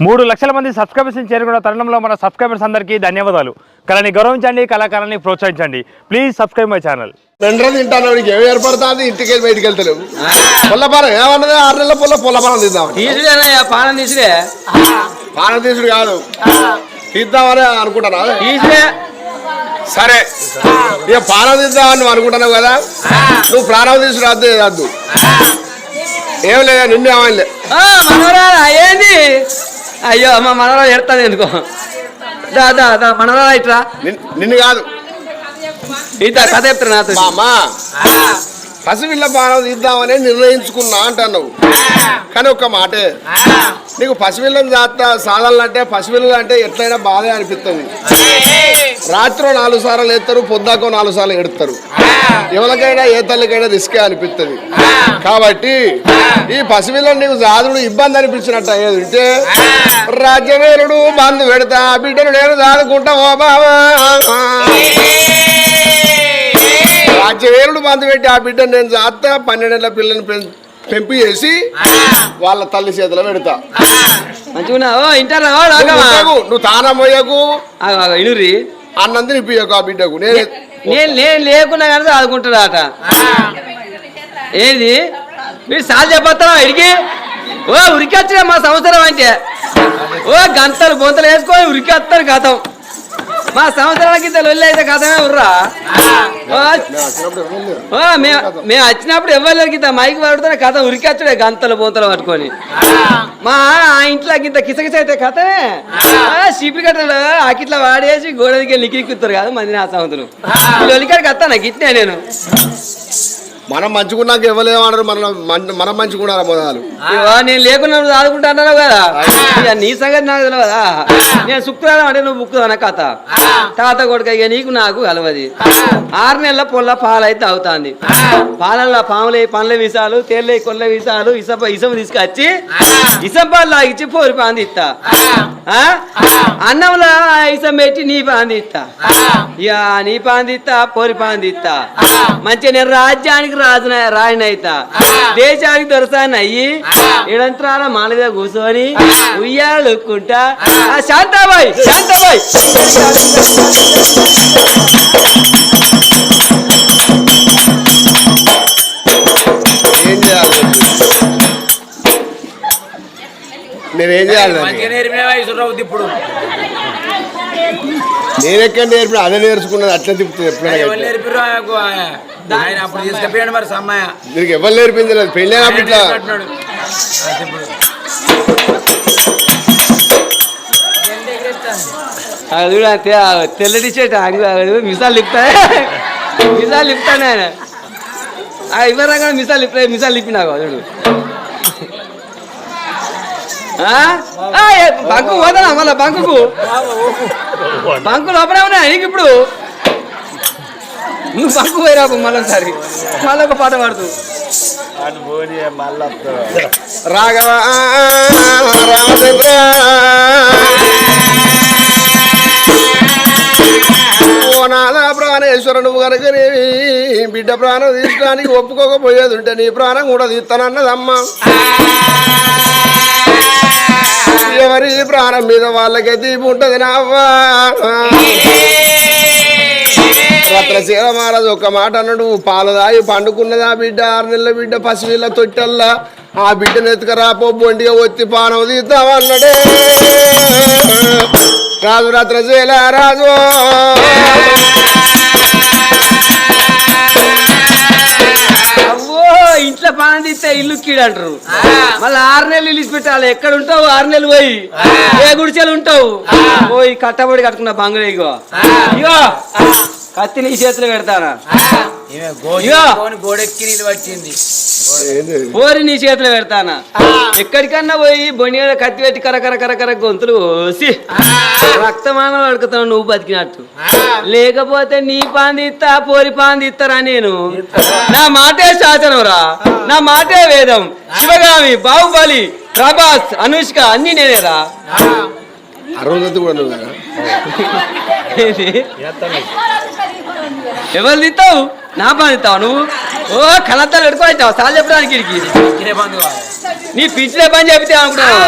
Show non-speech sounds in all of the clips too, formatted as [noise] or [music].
మూడు లక్షల మంది సబ్స్క్రైబర్స్ చేరుకున్న తరుణంలో మన సబ్స్క్రైబర్స్ అందరికీ ధన్యవాదాలు. కళని గౌరవించండి కళాకారాన్ని ప్రోత్సహించండి. ప్లీజ్ సబ్స్క్రైబ్ మై ఛానల్ రెండు రోజులు తింటాను వాడికి ఏమి ఏర్పడుతుంది? ఇంటికి వెళ్ళి బయటికి వెళ్తలేవు. పుల్లపానం ఏమన్నది? ఆరు నెలల పుల్ల పుల్లపానం తీద్దామని తీసుడేనయ్యా పానం తీసుడే పానం తీసుడు కాదు. తీద్దామని అనుకుంటున్నా తీసుడే సరే. ఇక పానం తీద్దామని నువ్వు అనుకుంటున్నావు కదా? నువ్వు ప్రాణం వద్దు వద్దు. ఏం లేదా నిన్ను ఏమైనా ఆ, మనవరా ఏంది? అయ్యో మా మనవరా ఎడతాది ఎందుకో? దా దా దా మనవరా ఇట్రా. నిన్ను కాదు. ఇంత కథ చెప్తారు నాతో. పసిపిల్ల బాణం తీద్దామని నిర్ణయించుకున్నా అంటున్నావు. కానీ ఒక్క మాటే. నీకు పసిపిల్లని జాత సాధాలంటే పసిపిల్లలు అంటే ఎట్లయినా బాధే అనిపిస్తుంది రాత్రి నాలుగు సార్లు ఎత్తారు పొద్దాకో నాలుగు సార్లు ఎడతారు ఎవరికైనా ఏ తల్లికైనా రిస్కే అనిపిస్తుంది కాబట్టి ఈ పసిపిల్లని నీకు జాతుడు ఇబ్బంది అనిపించినట్టు అయ్యేది ఉంటే రాజ్యవేరుడు బంధు పెడతా బిడ్డను నేను దాదుకుంటా ఓ బావా? రాజ్యవేరుడు బంధు పెట్టి ఆ బిడ్డను నేను జాత పన్నెండేళ్ళ పిల్లని పెం- పెంపి చేసి వాళ్ళ తల్లి చేతిలో పెడతా. నువ్వు తానం పోయకు. ఇనురి అన్నంది నిప్పియకు ఆ బిడ్డకు. నేను నేను నేను లేకున్నా కానీ ఆదుకుంటాడట ఏంది? మీరు సాల్ చెప్పొస్తారా ఇడికి? ఓ ఉరికొచ్చిన మా సంవత్సరం అంటే. ఓ గంటలు బొంతలు వేసుకొని ఉరికొస్తారు గతం. మా సంవత్సరాలకి ఇంత లొల్లి అయితే గతమే ఉర్రా మేము వచ్చినప్పుడు ఎవరికి ఇంత మైక్ పడుతున్న కథ ఉరికొచ్చుడే గంతలు బొంతలు పట్టుకొని. మా ఆ ఇంట్లోకి ఇంత కిసకిస అయితే కథే చీపురు కట్టలు ఆకిట్లా వాడేసి గోడ దగ్గర లిక్కిరిక్కుతారు కదా మంది నా సంవత్సరం లొల్లికాడికి వస్తా నాకు ఇట్నే నేను? మనం మంచుకున్నాక ఇవ్వలేమన్నారు మనం మన- మనం మంచుకున్నారా మొదలు నేను లేకుండా నువ్వు ఆదుకుంటాను కదా. నీ సంగతి నాకు తెలియదా నేను శుక్రవారం అంటే నువ్వు బుక్ అన్న కథ. తాత కొడుక ఇక నీకు నాకు కలవది. ఆరు నెలల పొల్ల పాలైతే అవుతాంది పాలల్లో పాములే పండ్ల విసాలు తేళ్ళ కొల్ల విసాలు ఇసప ఇసం తీసుకొచ్చి ఇసం పాలు లాగిచ్చి పోరి పాంది ఇస్తా? అన్నంలో ఐసం పెట్టి నీ పాందిస్తా ఇక నీ పాందిస్తా పొరి పోరి పాంది మంచిగా నేను రాజ్యానికి రాజు రాయినైతా దేశానికి దొరసాన్ని అయ్యి ఇడంత్రాల మానవిగా కూర్చొని ఉయ్యాలనుకుంటా ఆ శాంతాబాయ్ శాంతాబాయ్. నేనేం చేయాలి? ఇప్పుడు. నేను ఎక్కడ నేర్పిన అదే నేర్చుకున్నది అట్లా తిప్పుతుంది ఎప్పుడైనా నీకు ఎవరు నేర్పింది లేదు పెళ్ళి అయినప్పుడు ఇట్లా. అది కూడా అంతే, తెల్లటి చెట్టు మిసాలు లిప్తా మిసాలు లిప్తానే ఆయన. ఆ ఇవ్వరంగా మిసాలు లిప్తా మిసాలు లిప్పి నాకు చూడు. బంకు పోతానా మళ్ళా బంకుకు? బంకు లోపలే ఉన్నాయి నీకు ఇప్పుడు? నువ్వు బంకు పోయిరా మళ్ళీసారి మళ్ళీ ఒక పాట పాడుతూ. రాఘవ రామచంద్ర నాద ప్రాణేశ్వర నువ్వు కనుక నీ బిడ్డ ప్రాణం తీసుకోడానికి ఒప్పుకోకపోయేది ఉంటే నీ ప్రాణం కూడా తీస్తానన్నదమ్మా. ఎవరి ప్రాణం మీద వాళ్ళకే తీపి ఉంటుంది నావ్వా? రత్నశీల ఒక మాట అన్నాడు పాలు దాగి పండుకున్నది ఆ బిడ్డ? ఆరు నెలల బిడ్డ పసిపిల్ల తొట్టల్లా. ఆ బిడ్డను ఎత్తుకరాపో బొండిగా ఒత్తి పానం తీద్దామన్నాడే రాజు రత్నశీల రాజు. అవ్వో ఇంట్లో పానం తీస్తే ఇల్లు కీడు అంటారు మళ్ళీ ఆరు నెలలు ఇల్లు పెట్టాలి. ఎక్కడ ఉంటావు? ఆరు నెలలు పోయి. ఏ గుడిచెలు ఉంటావు? పోయి కట్టబడి కట్టుకున్న బంగ్లా ఇగో. ఇగో. కత్తి నీ చేతిలో పెడతానా? గోడెక్కి నీళ్ళు పట్టింది? పోరి నీ చేతిలో పెడతానా? ఎక్కడికన్నా పోయి బొనిగా కత్తి పెట్టి కరకర కరకర గొంతులు ఓసి రక్తమానం అడుగుతావు నువ్వు బతికినట్టు. లేకపోతే నీ పాందిస్తా పోరి పాందిస్తారా నేను? నా మాటే శాసనం రా నా మాటే వేదం. శివగామి బాహుబలి ప్రభాస్ అనుష్క అన్ని నేనేరా? అరుంధతి కూడా? ఎవరు తిత్తావు నా పని ఇస్తావు నువ్వు? ఓ కళ్ళద్దాలు ఎడుకోవుతావు సార్ చెప్పడానికి. నీ పిచ్చిలే పని చెప్తే అనుకున్నావు?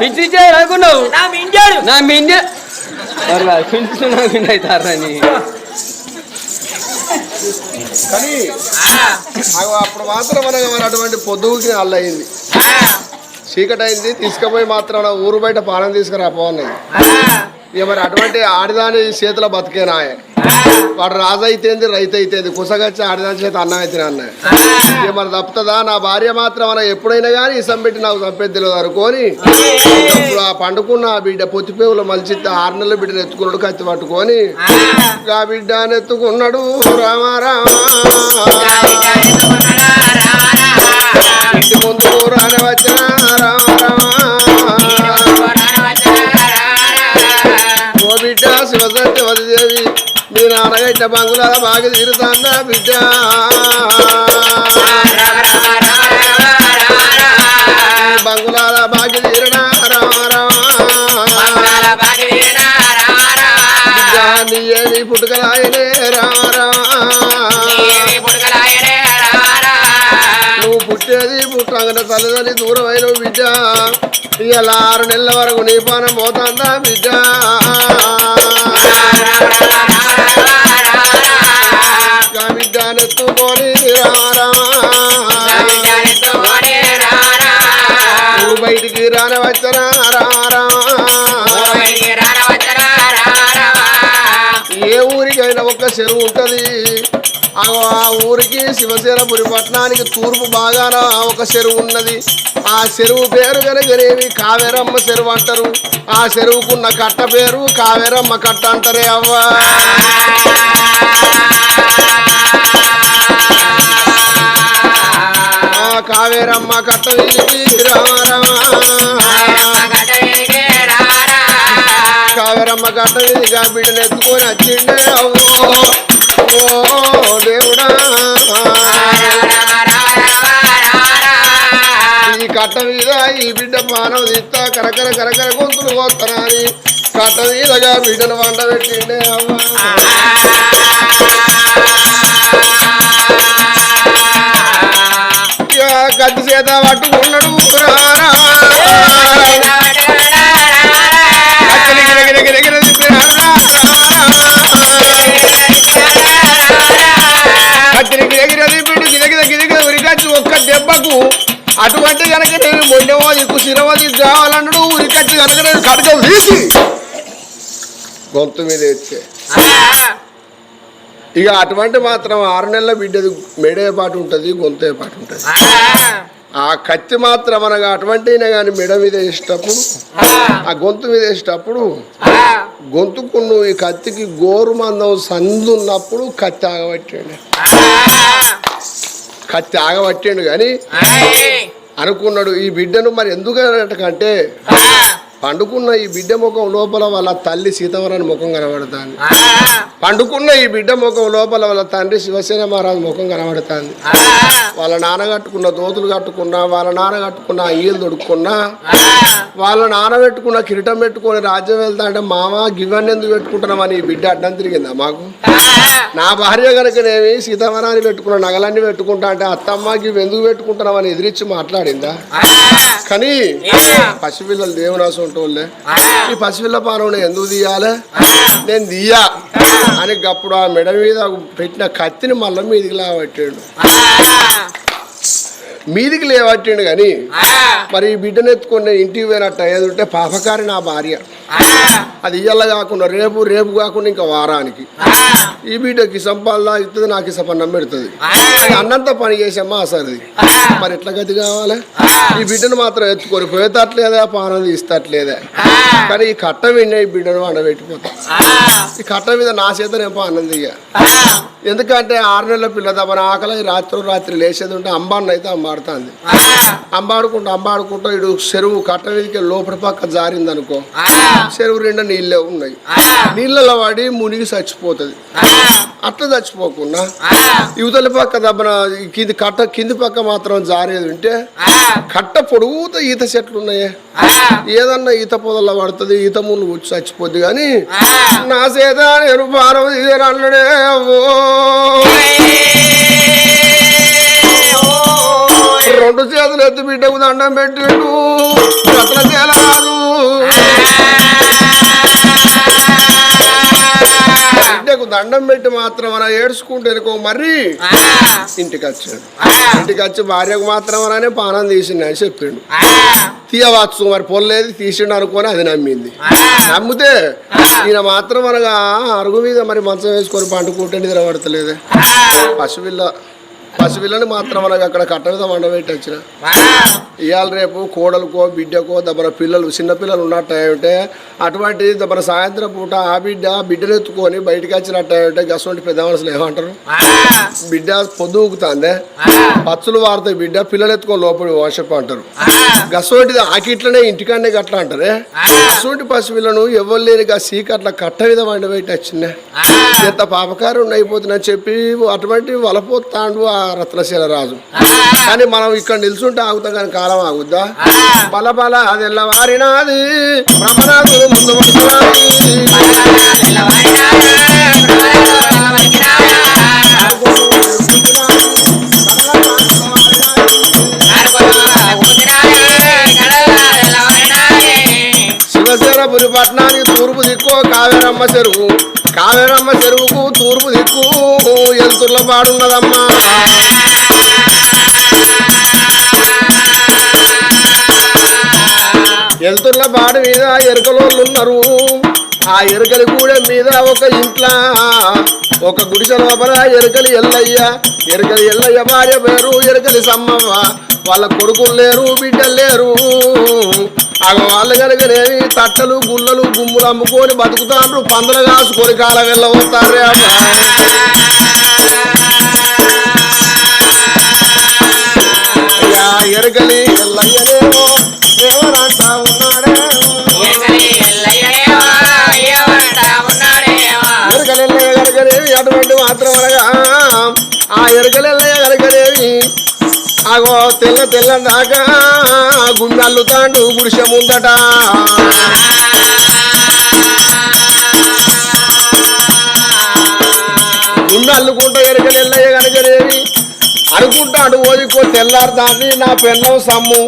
పిచ్చి అనుకున్నావు? నా మిండి మరి కాదు, పిచ్చి నా మిండి అవుతారని కానీ అప్పుడు మాత్రం మన అటువంటి పొద్దుకి అల్లయింది చీకటి అయింది తీసుకుపోయి మాత్రం ఊరు బయట పాలన తీసుకురా పోన్నది ఇక మరి అటువంటి ఆడదాని చేతిలో బతికేనాయ వాడు రాజు అయితేంది రైతు అయితేంది కుసగచ్చి ఆడిదాని చేత అన్నం అయితే అన్నాయి ఇక మరి తప్పుతుందా? నా భార్య మాత్రం అలా ఎప్పుడైనా కానీ ఇసం పెట్టి నాకు చంపేది తెలియదు అనుకొని అప్పుడు ఆ పండుకున్న ఆ బిడ్డ పొత్తిపేవులు మలిచి ఆరు నెలల బిడ్డను ఎత్తుకున్నాడు కత్తి పట్టుకొని. ఆ బిడ్డ ఎత్తుకున్నాడు రామ ఇంటి ముందు మీ నాన్నగట్ట బంగుళాల బాగా తీరుతాందా బిడ్డ? బంగుళాల బాగా తీరడా రామ బిడ్డ పుట్టుకలాయనే రామ నువ్వు పుట్టేది పుట్టంగట తల్లిదండ్రి దూరమైన బిడ్డ. ఇవాళ ఆరు నెలల వరకు నీ పానం పోతాందా బిడ్డ? చెరువు ఉంటది. ఆ ఊరికి శివసేనపురి పట్టణానికి తూర్పు బాగాన ఒక చెరువు ఉన్నది. ఆ చెరువు పేరు కనుకనేవి కావేరమ్మ చెరువు అంటారు. ఆ చెరువుకున్న కట్ట పేరు కావేరమ్మ కట్ట అంటారే అవ్వా. ఆ కావేరమ్మ కట్ట వీరికి రామ రామ కావేరమ్మ కట్ట వీధిగా బిడ్డలు ఎత్తుకొని వచ్చిండే ఓ దేవుడా. ఈ కట్ట మీద ఈ బిడ్డ మానవ తీస్తా కరకర కరకర గొంతులు కోస్తానని కట్ట మీదగా బిడ్డలు వంట పెట్టిండే అమ్మ. కత్తి చేత పట్టుకున్నాడు అటువంటి కనుక నేను మొండెవో ఎక్కువ సిరవో దిక్కు కావాలన్నాడు ఉరికచ్చి కనుక నేను కడకలు తీసి గొంతు మీద వచ్చే ఇక అటువంటి మాత్రం ఆరు నెలల బిడ్డది మెడే పాటు ఉంటుంది గొంతే పాటు ఉంటుంది. ఆ కత్తి మాత్రం అనగా అటువంటి కానీ మెడ మీద వేసేటప్పుడు ఆ గొంతు మీద వేసేటప్పుడు గొంతుకు నువ్వు ఈ కత్తికి గోరు మందం సందు ఉన్నప్పుడు కత్తి ఆగబట్టాడు. కత్తి ఆగబట్టిండు కానీ అనుకున్నాడు. ఈ బిడ్డను మరి ఎందుకు అంటే పండుకున్న ఈ బిడ్డ ముఖం లోపల వాళ్ళ తల్లి సీతవరాని ముఖం కనబడుతుంది. పండుకున్న ఈ బిడ్డ ముఖం లోపల వాళ్ళ తండ్రి శివసేన మహారాజు ముఖం కనబడుతుంది. వాళ్ళ నాన్న కట్టుకున్న దోతులు కట్టుకున్నా వాళ్ళ నాన్న కట్టుకున్న అయ్యలు దొడుక్కున్నా వాళ్ళ నాన్న పెట్టుకున్న కిరీటం పెట్టుకొని రాజ్యం వెళ్తా అంటే మామ గివన్నీ ఎందుకు పెట్టుకుంటున్నామని ఈ బిడ్డ అడ్డం తిరిగిందా మాకు? నా భార్య కనుకనేమి సీతావరాన్ని పెట్టుకున్న నగలన్నీ పెట్టుకుంటా అంటే అత్తమ్మ గివి ఎందుకు పెట్టుకుంటున్నామని ఎదిరించి మాట్లాడిందా కానీ పసిపిల్లలు దేవునాశం ఉంటోళ్ళే ఈ పసిపిల్ల పానం నేను ఎందుకు తీయాలి నేను తీయా అని అప్పుడు ఆ మెడ మీద పెట్టిన కత్తిని మళ్ళీ మీదికి లేవట్టాడు మీదికి లేవట్టాడు కానీ మరి ఈ బిడ్డను ఎత్తుకొని నేను ఇంటికి పోయినట్టు అయ్యేది ఉంటే పాపకారి నా భార్య. అది ఇయ్యాల కాకుండా రేపు రేపు కాకుండా ఇంకా వారానికి. ఈ బిడ్డకి సంపాదన ఇస్తుంది నాకు ఇసపన్నం పెడుతుంది. అన్నంత పని చేసామా సరిది. మరి ఎట్లా గతి కావాలి? ఈ బిడ్డను మాత్రం ఎత్తుకొని పోయేటట్లేదా పానం తీస్తట్లేదా కానీ ఈ కట్ట విన్న ఈ బిడ్డను వండబెట్టిపోతా ఈ కట్ట మీద నా చేత నేను పానం తీయ ఎందుకంటే ఆరు నెలల పిల్ల తప్పన ఆకలి రాత్రి రాత్రి లేచేది ఉంటే అంబాన్ని అయితే అంబాడుతుంది అంబాడుకుంటూ అంబాడుకుంటూ ఇడు చెరువు కట్ట మీదకి లోపల పక్క జారింది అనుకో చెరువు రెండు నీళ్ళే ఉన్నాయి. నీళ్ళలో పడి మునిగి చచ్చిపోతుంది. అట్లా చచ్చిపోకుండా యువతల పక్క దబ్బన కింది కట్ట కింది పక్క మాత్రం జారేది ఉంటే కట్ట పొడుగుతో ఈత చెట్లు ఉన్నాయి ఏదన్నా ఈత పొదల్లో పడుతుంది ఈత ముళ్ళు వచ్చి చచ్చిపోద్ది కానీ నా చేత నేను భారం తీయనడే ఓ రెండు చేతులు ఎత్తు బిడ్డకు దండం పెట్టిండు. రత్న రాదు బిడ్డకు దండం పెట్టి మాత్రం అలా ఏడ్చుకుంటే ఎనుకో మర్రి ఇంటికి వచ్చాడు. ఇంటికి వచ్చి భార్యకు మాత్రం అనే పానం తీసిండు అని చెప్పిండు. తీయవచ్చు మరి పొల్లేదు తీసిండు అనుకొని అది నమ్మింది. నమ్మితే ఈయన మాత్రం అనగా అరుగు మీద మరి మంచం వేసుకొని పండుకుంటే నిద్ర పడతలేదే పసిపిల్ల. పసిపిల్లని మాత్రం అనగా అక్కడ కట్ట మీద వండబెట్టి వచ్చిన. ఇవాళ రేపు కోడలకో బిడ్డకో దబ్బర పిల్లలు చిన్న పిల్లలు ఉన్నట్టు అటువంటి దబ్బర సాయంత్రం పూట ఆ బిడ్డ బిడ్డను ఎత్తుకొని బయటికి వచ్చినట్టు గసంటి పెద్ద మనుషులు ఏమంటారు? బిడ్డ పొద్దుకుతాందే పచ్చులు వారుతాయి బిడ్డ పిల్లలు ఎత్తుకొని లోపలి వర్షపు అంటారు. గసోటిది ఆకిట్లనే ఇంటికాడనే గట్ల అంటారే? గసోటి పసిపిల్లను ఎవరు లేని గా సీకట్ల కట్ట మీద వండబెట్టి వచ్చిందే. ఎంత పాపకారం అయిపోతుందని చెప్పి అటువంటి వలపోతాండు ఆ రత్నశీల రాజు. కానీ మనం ఇక్కడ నిల్చుంటే ఆగుతాం కానీ కాలం ఆగుద్దా? బల బల అది ఎల్లవారినాది బ్రహ్మనాథుడు ముందు పులిపట్నానికి తూర్పు దిక్కు కావేరమ్మ చెరువు. కావేరమ్మ చెరువుకు తూర్పు దిక్కు ఎంతుర్ల పాడున్నదమ్మా. ఎల్తుర్ల పాడు మీద ఎరుకలోళ్ళు ఉన్నారు ఆ ఎరుకలి గూడెం మీద ఒక ఇంట్లో ఒక గుడిసె లోపల ఎరుకలి ఎల్లయ్య ఎరుకలి ఎల్లయ్య భార్య పేరు ఎరుకలి సమ్మవ్వ. వాళ్ళ కొడుకులు లేరు బిడ్డలు లేరు. వాళ్ళు కనుకనేవి తట్టలు గుల్లలు గుమ్ములు అమ్ముకొని బతుకుతాండ్రు. పందులు కాసుకొని కాలం వెళ్ళబోతారే అమ్మా. ఎరగలి ఎల్లయ్యనేమో దేవరంటా గనకనేవి అటువంటి మాత్రం అనగా ఆ గనకనేవి ఆగో తెల్ల తెల్ల దాకా గుండల్లు తాండు గుడిసె ముందట గుండె అల్లుకుంటా ఎరగలి ఎల్లయ్య గనకనేవి అనుకుంటాడు ఓదికో తెల్లారుతాంది నా పెన్నం సమ్ము.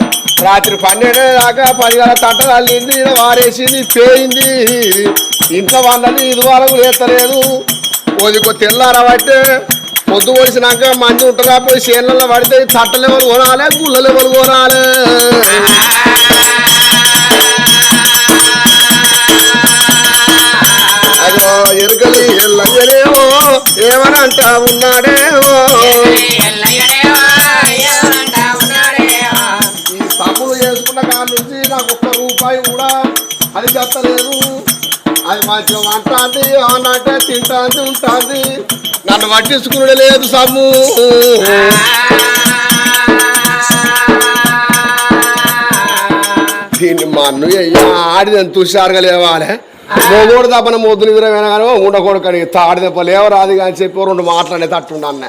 రాత్రి పన్నెండే దాకా పదివేల తట్టలు అల్లింది వారేసింది పేయింది. ఇంట్లో వాళ్ళని ఇది వరకు లేతలేదు. ఓదికో తెల్లారబట్టే పొద్దు పోసినాక మంది ఉంటారా పోయి చేనులలో పడితే చట్టలు ఎవరు కొనాలి గుళ్ళలు ఎవరు కొనాలి. అగో ఎరుకలి ఎల్లయ్యరేవో ఏమనంటా ఉన్నాడేవో ఈ తమ్ముడు చేసుకున్న కాడ నుంచి నాకు ఒక్క రూపాయి కూడా అది చెప్పలేదు అది మంచిగా వంటాంది అంటే తింటాంది ఉంటుంది. నన్ను పట్టించుకున్నాడు లేదు సమ్ము. దీన్ని మా అన్నయ్య ఆడిది ఎంత హుషారుగా లేవాలి తప్పన మొద్దులు విరమైన కానీ ఉండకూడదు తాడి దెబ్బ లేవరాదు కానీ చెప్పి రెండు మాట్లాడే తట్టుండ అన్న.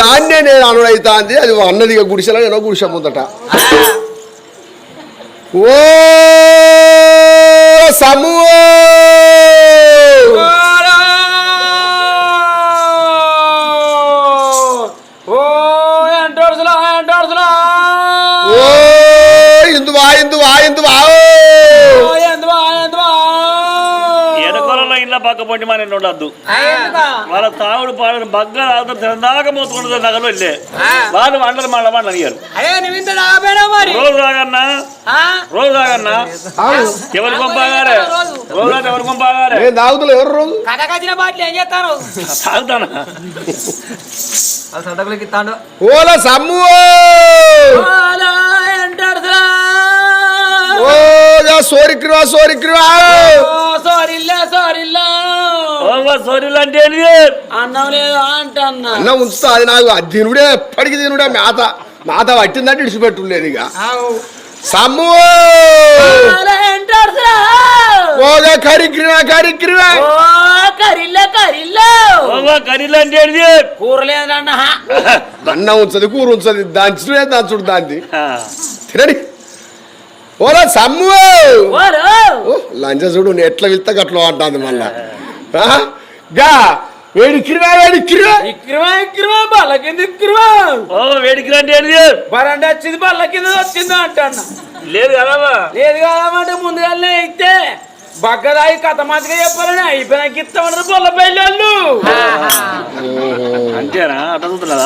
దాన్నే నేను అనుడైతాంది. అది అన్నది ఇక గుడిసెలో నేను గుడిసె ముందట. ఓ సము పక్క పొంటి మన ఉండద్దు. వాళ్ళ తాగుడు పాడు బగ్గ తాగుతారు తినదాకా మోసుకుంటుంది నగలు వెళ్ళే. వాళ్ళు వండలు మళ్ళీ వాళ్ళు అడిగారు. రోజు రాగన్నా? ఆ? రోజు రాగన్నా. ఎవరి పంపాగారే రోజు. రాగా ఎవరి పంపాగారే నేను తాగుతులు ఎవరు రోజు? తాగుతానా? ఓల సమ్ము ఓ సోరిక్రివా సారిల్లా సారిల్లా! సోరీలు అంటే? అన్నం లేదు అంట అన్న. ఉంచుతా అది నాకు అది తినుడే ఎప్పటికి తినుడే మేత మేత పట్టిందంటే ఇడిచిపెట్టులేదు ఇక. సమ్ము! ఓగా కరిల్లా కరిల్లా. అంటే ఏంది? కూర లేదన్న అన్నం ఉంచదు కూర ఉంచదు దంచుడే దంచుడు దాన్ని ఆ, తినడి. సమ్ము! ఓరో. ఓ, లంచ చూడు ఎట్లా వెళ్తే గట్ల అంటుంది మళ్ళా? గా వేడిక్కిరివా వేడిక్కిరివా ఇక్రమా ఇక్రమా బల్ల కింద ఇక్రమా ఓ వేడికి రండి ఏంటి బరండి వచ్చింది బల్ల కింద వచ్చింది అంటన్న. లేదు కదా లేదు కాదమంటే ముందుగానే అయితే. బగ్గదాయి కథ మంచిగా చెప్పాలని అయిపోయినాక ఇస్తామన్నారు బొల్ల పెళ్ళాళ్ళు. అంతేనా? అట్లా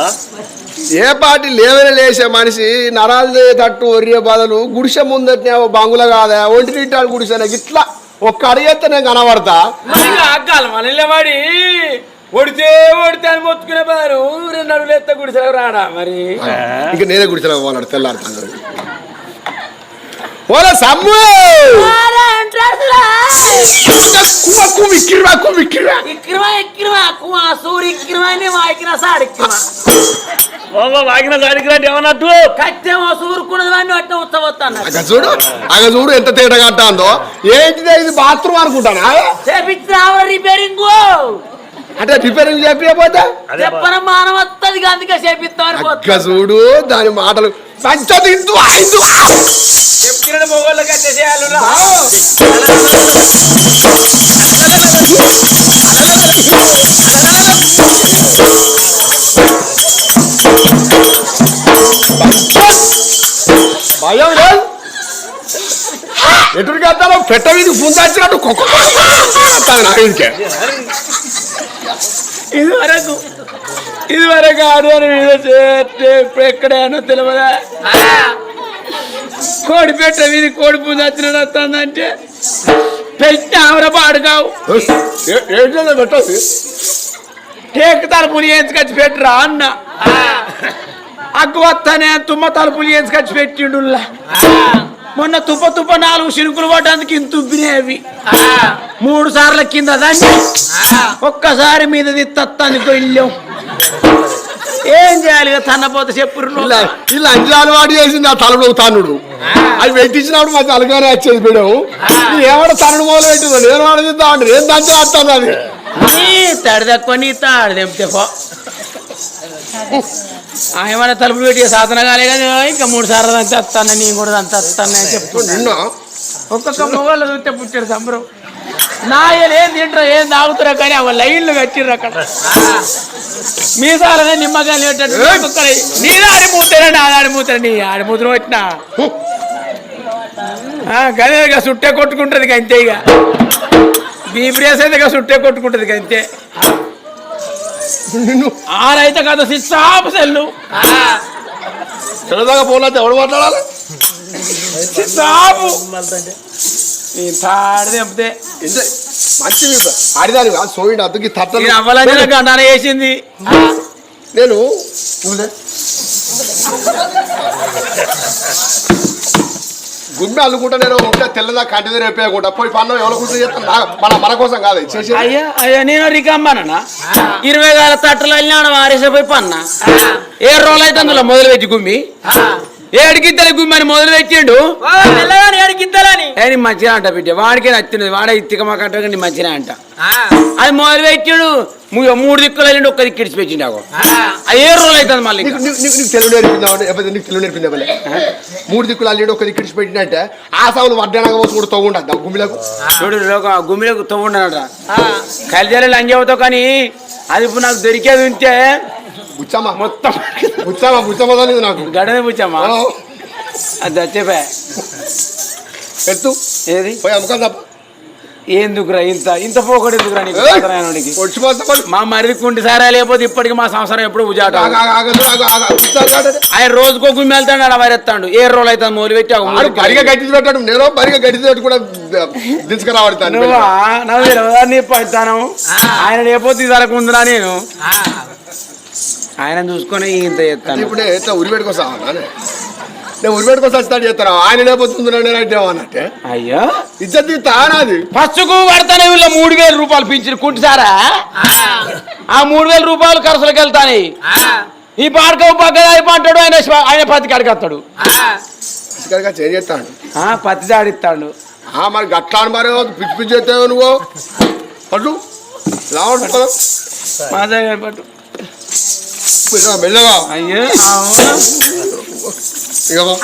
ఏ పాటి లేవని లేసే మనిషి నరాలు తట్టు ఒర్రే బదులు గుడిసె ముందట బంగుల కాదా ఒంటి నిట్టాలు గుడిసె ఇట్లా ఒక్క నేను కనబడతా. మరి ఆగాలి మన నిలబడి ఒడితే ఒడితే అని మొత్తుకునే బారు రెండు అడుగులు ఎత్త గుడిసెలకు రాడా మరి? ఇంక నేనే గుడిసెలో పోనాడు తెల్లారు ఓలా సమ్ము కుమ్మ కుమ్మ ఇక్కిరివా సూరి సాడి ఏమన్నట్టు కట్టేమో సూరుకున్నది వాడిని అట్ట ఉత్తవస్తాను అగ చూడు అగ చూడు ఎంత తేట కట్టాందో ఏంటిదే ఇది? బాత్రూమ్ అనుకుంటానా? చేపించిన రిపేరింగ్. అంటే రిపేరింగ్ చెప్పకపోతే. చెప్పన మానవత్తది అందుకే చూడు దాని మాటలు. పంచదు ఇందు ఐదు చెప్పిన మొగోళ్ళకి అట్ట చేయాలి భయం లేదు. ఎటుడికి వెళ్తారో పెట్ట వీధి పుందాచినట్టు కుక్క నాయుడికే ఇది వరకు ఇది వరకు ఆడవారి ఇప్పుడు ఎక్కడైనా తెలియదా కోడి పెట్ట వీధి కోడి పూజ వచ్చినట్టు వస్తుందంటే పెట్టి ఆమర పాడుకావు. ఏంటో పెట్టదు టేక్ తలుపులు ఏంచుకొచ్చి పెట్టరా అన్న. అగ్గు వస్తానే తుమ్మ తలుపులు ఏంచుకొచ్చి పెట్టిండుల్లా. మొన్న తుప్ప తుప్ప నాలుగు చినుకులు పడ్డానికి ఇంత ఉబ్బినేవి మూడు సార్ల కింద దాన్ని ఒక్కసారి మీద తత్తానికి వెళ్ళాం ఏం చేయాలి తన్నపోతే చెప్పురు ఇలా ఇలా అంజాలు వాడి చేసింది ఆ తలలో తానుడు అవి పెట్టించినప్పుడు మా తలగానే వచ్చేది బిడవు ఏమన్నా తనడు మొదలు పెట్టిందో? నేను ఆలోచిద్దాం అంటే నేను దంచే వస్తాను అది? తడి తక్కువ నీ తాడు తెంపితే పో. ఏమైనా తలుపులు పెట్టి సాధన కాలే కదా ఇంకా మూడు సార్లు అంతే వస్తాను నేను కూడా అంత వస్తాను అని చెప్తున్నా ఒక్కొక్క మొగోళ్ళు చూస్తే పుట్టాడు సంబరం. నా ఏం తింటారు ఏం తాగుతారో కానీ అవ లైన్లు కట్టిర్రు అక్కడ. మీసాలనే నిమ్మకాయలు పెట్టట్టు ఒక్కొక్కరు నీ ఆడి మూతనే నా ఆడి మూతనే నీ ఆడి మూతను వచ్చినా గదే ఇక సుట్టే కొట్టుకుంటుంది అంతే ఇక. బీబ్రేస్ అయితే ఇక సుట్టే కొట్టుకుంటుంది అంతే. ఆరైతే కదా సిస్సాపు సెల్లు. చెడదాకా పోలేదు ఎవడు మాట్లాడాలి? సిస్సాపు. ఈ తాడు తెంపితే. మంచి ఆడిదాని కాదు సోయిడు అద్దకి తట్టలు. నేను అవ్వాలని గండాన వేసింది. నేను. గుమ్మి అల్లుకుంటా నేను ఉంటే తెల్లదా కంటి రేపేయకుండా పోయి పన్ను ఎవరి కోసం చేస్తాను నా- మన మన కోసం కాదు చేసేది. అయ్యా అయ్యా నేను రికమ్మనా ఇరవై వేల తట్టలు వెళ్ళినాడు వారేసిపోయి పన్నా. ఏ రోజులు అయితే అందులో మొదలు పెట్టి గుమ్మి. ఏడికిద్దలి గుమ్మి అని మొదలు పెట్టిండు. మంచిగా అంట బిడ్డ. వాడికే నచ్చింది. వాడే ఇత్తిక మా కట్ట నీ మంచిగా అంట. అది మొదలు పెట్టాడు. మూడు దిక్కులు వెళ్ళిండి ఒక్క దిక్కు ఇడిచిపెట్టిండు ఏ రోజులు అవుతుంది మళ్ళీ నీకు నీకు- నీకు నీకు తెలుగు నేర్పిందా నీకు తెలుగు నేర్పిందా భలే? మూడు దిక్కులు అల్లేడు ఒక దిక్కు పెట్టినట్టే ఆ సాగులు వడ్డానగా పోసి కూడా తోగుండద్దా గుమ్మిలకు. చూడు లోక గుమ్మిలకు తవ్వుండనట కలిజాలి లంజవుతో కానీ అది ఇప్పుడు నాకు దొరికేది ఉంటే బుచ్చమ్మా. మొత్తం బుచ్చమ్మా బుచ్చమ్మ తల్లిది నాకు. గడనే పుచ్చమ్మా ఆ, అది చచ్చిపోయా ఎత్తు ఏది? పోయి అమ్మకం తప్ప. ఎందుకురా ఇంత? ఇంత పోకడు ఎందుకురా నీకు? పడు. మా మరిది కుంటి సారా లేకపోతే ఇప్పటికి మా సంవత్సరం ఎప్పుడు ఉజాట. ఆయన రోజుకో గుమ్మి వెళ్తాడు ఆడ వరెత్తాడు ఏ రోజులు అయితే మొదలు పెట్టి బరిగా నేను బరిగా కూడా నీ పడతాను ఆయన లేకపోతే ఇది ఉందిరా నేను. ఆయన చూసుకొని ఇంత చేస్తాను. ఇప్పుడు ఎట్లా ఉరిపెట్టుకోసా నేను ఉరిపెట్టుకోసం స్టార్ట్ చేస్తాను ఆయన లేకపోతుంది నేను అంటే అన్నట్టే? అయ్యో. ఇజ్జత్ తానాది ఫస్ట్కు పడతానే వీళ్ళ మూడు వేల రూపాయలు పింఛన్. కుంటి సారా? ఆ. మూడు వేల రూపాయలు ఖర్చులకు వెళ్తాయి ఈ పాడక పక్క అయిపోతాడు ఆయన ఆయన పత్తి కడిగేస్తాడు ఆ, పత్తి దాడిస్తాడు ఆ మరి గట్లాని మరి పిచ్చి పిచ్చి చేస్తావు నువ్వు? పట్టు. లావు మా దగ్గర పట్టు. మెల్లగా. అయ్యో.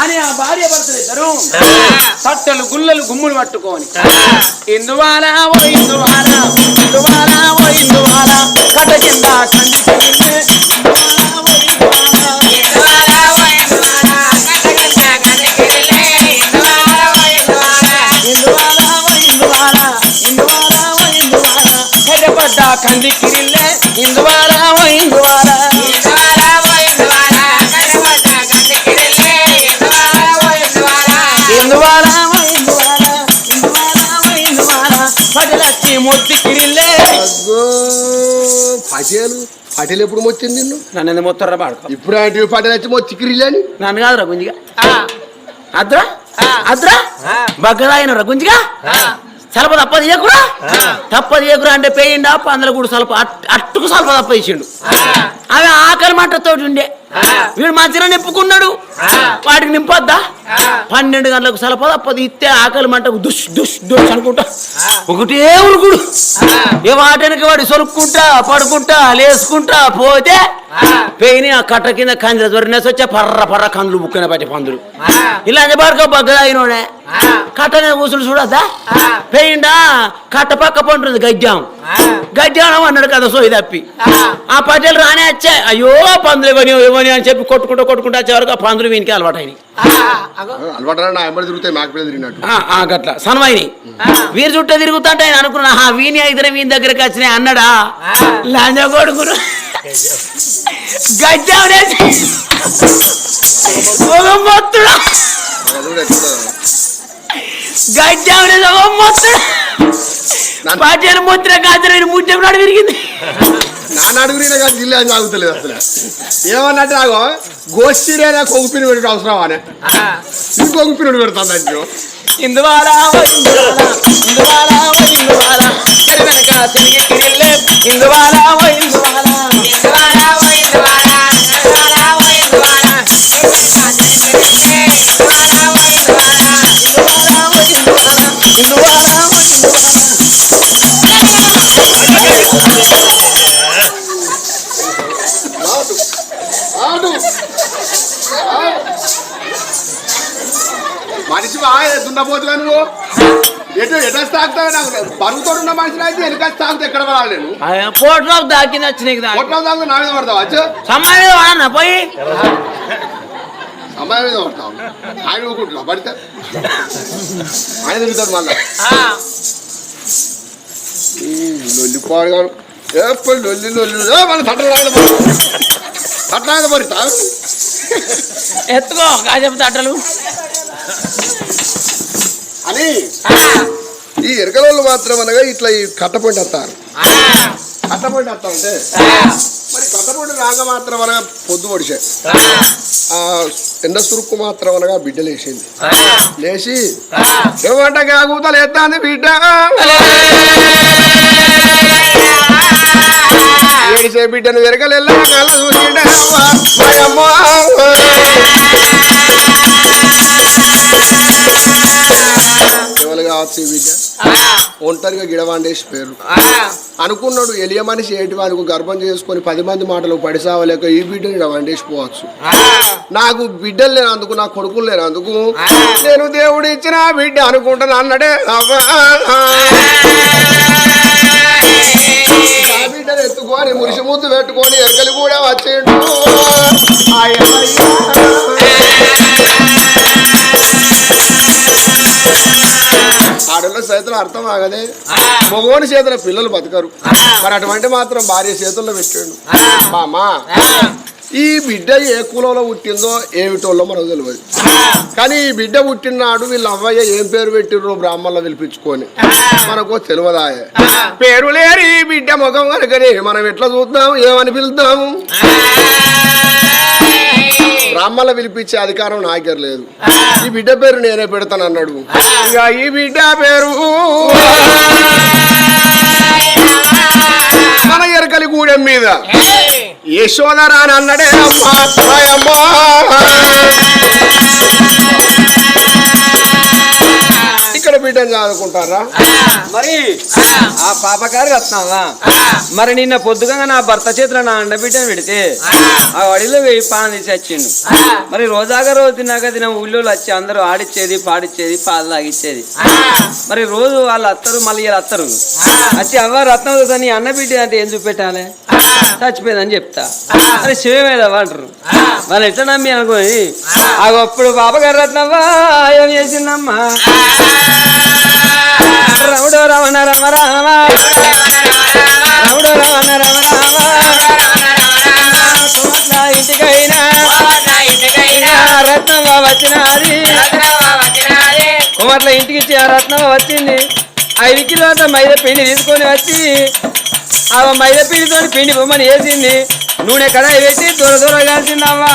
అని ఆ భార్య భర్తలు ఇద్దరు తట్టలు గుల్లలు గుమ్ములు పట్టుకొని ఇందువాల ఓ ఇందువాల ఇందువాల ఓ ఇందువాల కట కింద కంది పటేలు ఎప్పుడు మొచ్చింది నిన్ను? నన్ను మొత్తర పాడుకో ఇప్పుడు అంటే పటేలు వచ్చి మొచ్చి కిరిలేని నన్ను కాదురా గుంజిగా. అద్రా? అద్రా? బగ్గదాయిన రా గుంజిగా? సలప తప్ప తీయకురా తప్ప తీయకురా అంటే పేయిండా? పందల కూడా సలప అట్- అట్టుకు సలప తప్ప ఇచ్చిండు అవి ఆకలి మంటతోటి ఉండే. వీడు మంచిగా నింపుకున్నాడు. వాటికి నింపొద్దా? పన్నెండు గంటలకు సలప తప్పది ఇస్తే ఆకలి మంటకు దుష్ దుష్ దుష్ అనుకుంటా. ఒకటే ఉరుకుడు. ఏ వాటానికి వాడు సొరుక్కుంటా పడుకుంటా లేసుకుంటా పోతే పెయిని ఆ కట్ట కింద కందిల దొరినేసి వచ్చే పర్ర పర్ర కందులు బుక్కిన పట్టి పందులు. ఇలా పడుకో బగ్గదాయినోడే కట్టనే కూసుడు చూడద్దా? పెయిండా కట్ట పక్క పంటుంది గడ్జాం గడ్జాం అన్నాడు కదా సోయి తప్పి. ఆ. పటేలు రానే వచ్చాయి. అయ్యో పందులు ఇవ్వని ఇవ్వని అని చెప్పి కొట్టుకుంటూ కొట్టుకుంటూ వచ్చే వరకు ఆ పందులు వీనికి అలవాటు అయినాయి అలవాటు నా ఎంబడి తిరుగుతాయి మాకు పిల్లలు తిరిగినట్టు. ఆ, ఆ, గట్ల. సన్మైని వీరి చుట్టూ తిరుగుతుంటే ఆయన అనుకున్నా "ఆహా, వీని ఇద్దరు వీని దగ్గరికి వచ్చినాయి అన్నాడా? లంజ కొడుకురు గజ్జావునేసి ఒక మొత్తుడు? ఒక మొత్తుడు? పాటేలు ముద్ర ముద్ర నాడు విరిగింది. [laughs] నాన్న అడుగురిన కాదు జిల్లా అని సాగుతలేదు అసలు. ఏమన్నట్టు నాకు గోష్ఠిరేనా కొగుపిని పెట్టి అవసరం అని. ఈ కొగుపిని పెడతాను అంచు ఇందువాల ఇందువాల ఇందువాల వెనక తిరిగి కిరిల్లే ఇందువాల ఇందువాల. ఇందువాల ఓ దున్నపోతుగా నువ్వు. ఎటు ఎటు తాగుతావు నాకు? బరుగుతో ఉన్న మనిషిని అయితే వెనక తాగుతా ఎక్కడ పడాలి నేను? పోట్లో దాకింది వచ్చినాయి దాకి కొట్ల తాగుతా నా మీద పడతావు? సమాధి వాడన్నా పోయి. అమ్మాయి మీద పడతావు ఆయన ఊరుకుంటున్నా పడితే. ఆయన తిరుగుతాడు మళ్ళా. లొల్లి పాడుగాడు ఎప్పుడు లొల్లి లొల్లి. మన తట్టలు ఎత్తుకో కాజపు తట్టలు. అని. ఈ ఎరకలోళ్ళు మాత్రం అనగా ఇట్లా ఈ కట్టపొండి వస్తారు కట్టపొండి వస్తా ఉంటే మరి కట్టపొండి రాగ మాత్రం అనగా పొద్దు పొడిచే ఆ. ఎండ సురుక్కు మాత్రం అనగా బిడ్డ లేచింది. లేచి ఏమంట కాకూతలు ఎత్తాంది బిడ్డ? ఏడిసే బిడ్డను వెరకలెల్ల కళ్ళ చూసిండే ఈ బిడ్డ ఒంటరిగా గిడవాండేసి పేరు అనుకున్నాడు ఎలియ మనిషి ఏంటి వానికి గర్భం చేసుకొని పది మంది మాటలు పడిసావలేక ఈ బిడ్డని ఈడ వండేసిపోవచ్చు నాకు బిడ్డలు లేనందుకు నా కొడుకులు లేనందుకు నేను దేవుడు ఇచ్చిన బిడ్డ అనుకుంటాను అన్నడే. బిడ్డను ఎత్తుకొని మురిసి ముద్దు పెట్టుకొని ఎరకలు కూడా వచ్చేయండు. ఆడోళ్ళ చేతులు అర్థం ఆగదే మగోని చేతుల పిల్లలు బతకరు. మరి అటువంటి మాత్రం భార్య చేతుల్లో పెట్టాడు. మామా ఈ బిడ్డ ఏ కులంలో పుట్టిందో ఏమిటోళ్ళో మనకు తెలియదు కానీ ఈ బిడ్డ పుట్టినాడు వీళ్ళ అవ్వయ్య ఏం పేరు పెట్టిర్రో బ్రాహ్మణులు పిలిపించుకొని. మనకు తెలియదాయ పేరు లేరు ఈ బిడ్డ ముఖం కనుకనే మనం ఎట్లా చూద్దాం? ఏమని పిలుద్దాము బ్రాహ్మణులు పిలిపించే అధికారం నాకే లేదు. ఈ బిడ్డ పేరు నేనే పెడతాను అన్నాడు. ఇక ఈ బిడ్డ పేరు మన ఎరకలి గూడెం మీద. యశోదరా అని అన్నడే అమ్మా అమ్మా. ఇక్కడ బిడ్డను చదువుకుంటారా మరి ఆ. పాపకారు వస్తున్నావా? మరి నిన్న పొద్దుగా నా భర్త చేతిలో నా అండబిడ్డను పెడితే ఆ. వడిలో వెయ్యి పాన తీసి వచ్చిండు. మరి రోజాగా రోజు తిన్నాక తిన ఊళ్ళో వచ్చి అందరూ ఆడిచ్చేది పాడిచ్చేది పాలు తాగిచ్చేది. మరి రోజు వాళ్ళు అత్తరు మళ్ళీ వీళ్ళు అత్తరు. వచ్చి అవ్వ రత్నం నీ అన్నబిడ్డ అంటే ఏం చూపెట్టాలి? చచ్చిపోయిందని చెప్తా. మరి శివమేదవ్వ అంటారు. వాళ్ళు ఎట్లా నమ్మి అనుకోని? ఆ. అప్పుడు బాబగారు రత్నవ్వా ఏం చేసిందమ్మా? రముడో రమణ రమ రామ రముడో రమణ రమ రామ కోట్ల ఇంటికైనా రత్నమ్మ వచ్చినది కుమార్ల ఇంటికి ఇచ్చి ఆ రత్నమ్మ వచ్చింది ఐదు కిలోల మైదా పిండి తీసుకొని వచ్చి ఆ మైదా పిండితో పిండి బొమ్మని వేసింది. నూనె కడాయి పెట్టి దూర దూర కాల్చిందమ్మా.